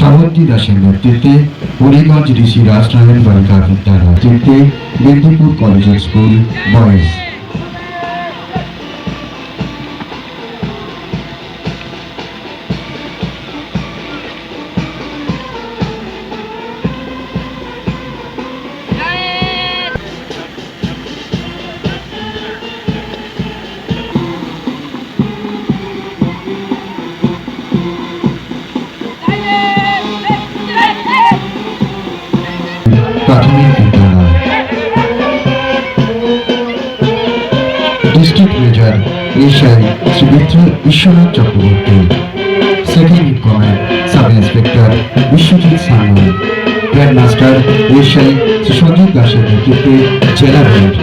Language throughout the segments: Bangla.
শ্রাবন্তী দাসের নেতৃত্বে হরিগঞ্জ ঋষি রাজনারায়ণ বালিকা বিদ্যালয় মেদিনীপুর কলেজ স্কুল বয়েজ। এশাই Shri Mitra Biswanath Chakraborty second in command sub inspector Biswajit Sanyal grandmaster master Shri Sanjib দাসের নেতৃত্বে জেলা রেড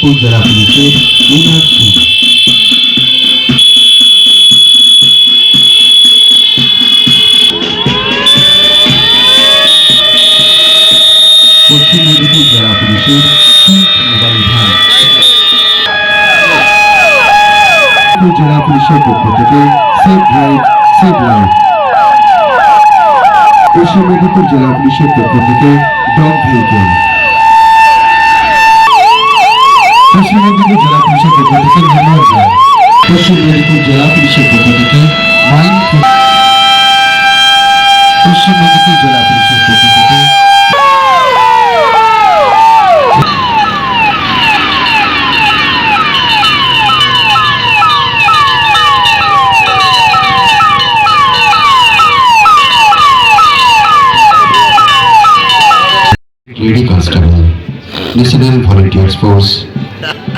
পশ্চিম মেদিনীপুর জেলা পুলিশের উনার সিং পশ্চিম মেদিনীপুর জেলা পুলিশের সিঙ্ক মোবাইল ভ্যান মেদিনীপুর জেলা পুলিশের পক্ষ থেকে সেফ ড্রাইভ সেফ লাইফ পশ্চিম মেদিনীপুর জেলা পুলিশের পক্ষ থেকে ডগ ভেহিকেল পশ্চিম মেদিনীপুর জেলা পুলিশের পক্ষ থেকে নির্মল রায় পশ্চিম মেদিনীপুর জেলা পুলিশের পক্ষ থেকে মাইন পশ্চিম মেদিনীপুর জেলা পুলিশের পক্ষ থেকে lady constable national Force, force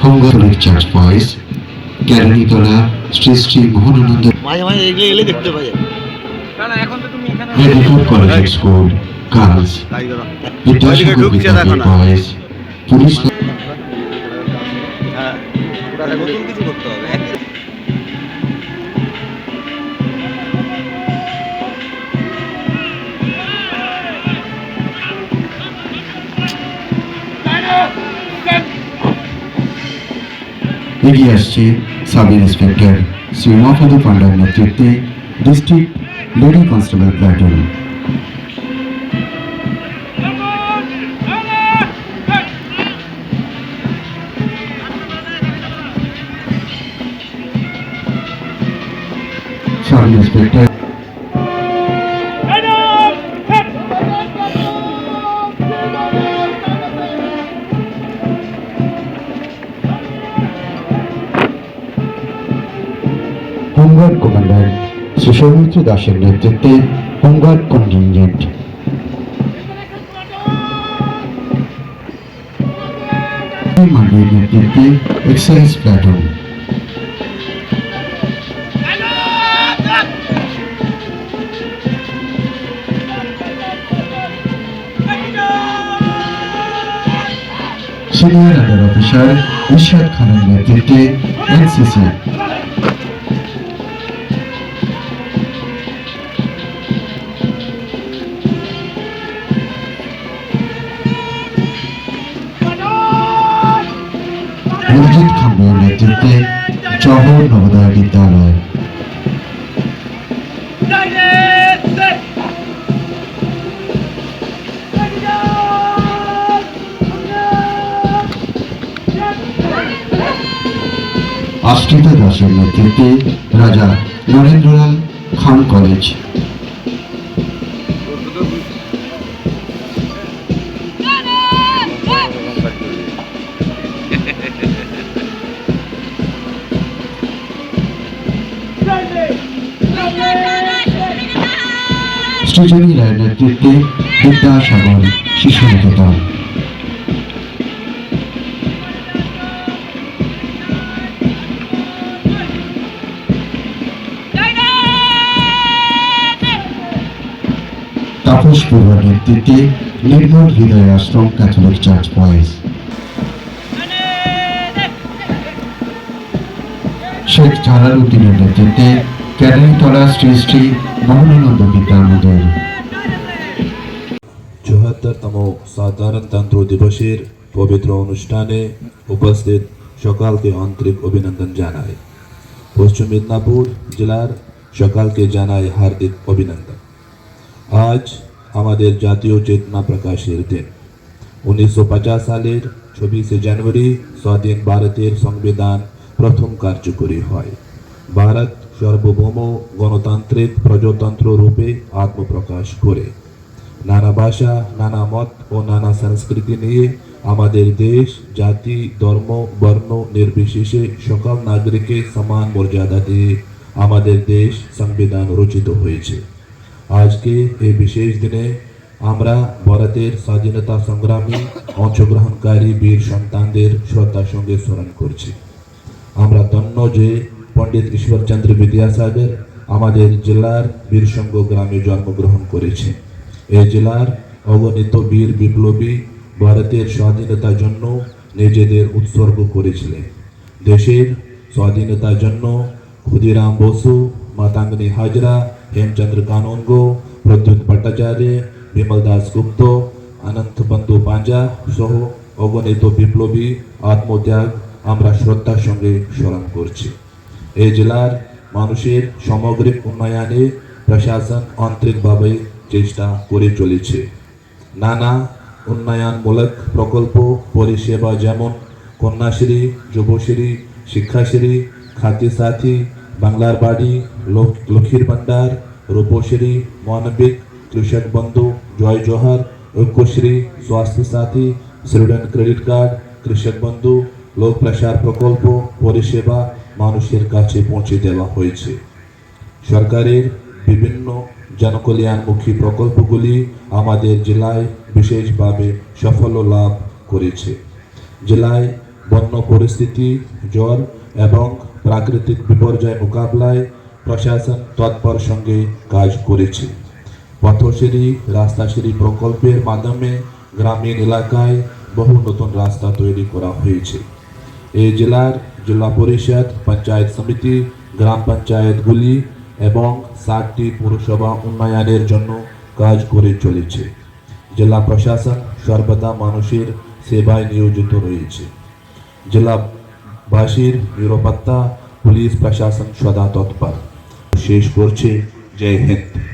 হঙ্গরলিক church boys Keranitala Shri Shri Mohanananda তুমি college school girls Vidyasagar Vidyapith boys police এগিয়ে আসছে সাব ইন্সপেক্টর শ্রী উমাপদ পান্ডার নেতৃত্বে district lady constable platoon sub inspector home guard commander Shri Soumitra দাসের নেতৃত্বে হোমগার্ড কন্টিনজেন্ট মান্ডির নেতৃত্বে excise platoon. Senior under officer Ishad খানের নেতৃত্বে এনসিসি। নেতৃত্বে জহর নবোদয় বিদ্যালয়। আশ্রিতা দাসের নেতৃত্বে রাজা নরেন্দ্রলাল খান কলেজ। সৃজনী রায়ের নেতৃত্বে বিদ্যাসাগর শিশু নিকেতন। তাপস পূর্বার নেতৃত্বে Nirmal Hriday Ashram catholic church boys. Sheikh জালালউদ্দিনের নেতৃত্বে ক্যাডারিতলা শ্রী শ্রী মোহনানন্দ বিদ্যামন্দির চুয়াত্তরতম সাধারণতন্ত্র দিবসের পবিত্র অনুষ্ঠানে উপস্থিত সকালকে আন্তরিক অভিনন্দন জানাই। পশ্চিম মেদিনীপুর জেলার সকালকে জানাই হার্দিক অভিনন্দন। আজ আমাদের জাতীয় চেতনা প্রকাশের দিন। উনিশশো সালের চব্বিশে জানুয়ারি স্বাধীন ভারতের সংবিধান প্রথম কার্যকরী হয়। ভারত সার্বভৌম গণতান্ত্রিক প্রজাতন্ত্র রূপে আত্মপ্রকাশ করে। নানা ভাষা, নানা মত ও নানা সংস্কৃতি নিয়ে আমাদের দেশ, জাতি, ধর্ম, বর্ণ নির্বিশেষে সকল নাগরিককে সমান মর্যাদা দিয়ে আমাদের দেশ সংবিধান রচিত হয়েছে। আজকে এই বিশেষ দিনে আমরা ভারতের স্বাধীনতা সংগ্রামী, অংশগ্রহণকারী বীর সন্তানদের শ্রদ্ধার সঙ্গে স্মরণ করছি। আমরা ধন্য যে পণ্ডিত ঈশ্বরচন্দ্র বিদ্যাসাগর আমাদের জেলার বীরসঙ্গ গ্রামে জন্মগ্রহণ করেছে এই জেলার অগণিত বীর বিপ্লবী ভারতের স্বাধীনতার জন্য নিজেদের উৎসর্গ করেছিলেন দেশের স্বাধীনতার জন্য ক্ষুদিরাম বসু, মাতাঙ্গনী হাজরা, হেমচন্দ্র কানুনগ প্রদ্যুৎ ভট্টাচার্য, বিমল দাস গুপ্ত, অনন্ত বন্ধু পাঞ্জা সহ অগণিত বিপ্লবী আত্মত্যাগ আমরা শ্রদ্ধার সঙ্গে স্মরণ করছি। এই জেলার মানুষের সামগ্রিক উন্নয়নে প্রশাসন আন্তরিকভাবে চেষ্টা করে চলেছে। নানা উন্নয়নমূলক প্রকল্প, পরিষেবা যেমন কন্যাশ্রী, যুবশ্রী, শিক্ষাশ্রী খাদ্য সাথী বাংলার বাড়ি, লোক- লক্ষ্মীর ভান্ডার রূপশ্রী, মানবিক, কৃষক বন্ধু, জয় জোহার, ঐক্যশ্রী স্বাস্থ্য সাথী স্টুডেন্ট ক্রেডিট কার্ড, কৃষক বন্ধু, লোক প্রসার প্রকল্প, পরিষেবা মানুষের কাছে পৌঁছে দেওয়া হয়েছে। সরকারের বিভিন্ন জনকল্যাণমুখী প্রকল্পগুলি আমাদের জেলায় বিশেষভাবে সাফল্য লাভ করেছে। জেলায় বন্য পরিস্থিতি জ্বর এবং প্রাকৃতিক বিপর্যয় মোকাবিলায় প্রশাসন তৎপর সঙ্গে কাজ করেছে। পথশ্রী, রাস্তাশ্রী প্রকল্পের মাধ্যমে গ্রামীণ এলাকায় বহু নতুন রাস্তা তৈরি করা হয়েছে। এই জেলার জেলা পরিষদ, পঞ্চায়েত সমিতি, গ্রাম পঞ্চায়েতগুলি এবং সাতটি পৌরসভা উন্নয়নের জন্য কাজ করে চলেছে। জেলা প্রশাসন সর্বদা মানুষের সেবায় নিয়োজিত রয়েছে। জেলাবাসীর নিরাপত্তা, পুলিশ প্রশাসন সদা তৎপর। শেষ করছে। জয় হিন্দ।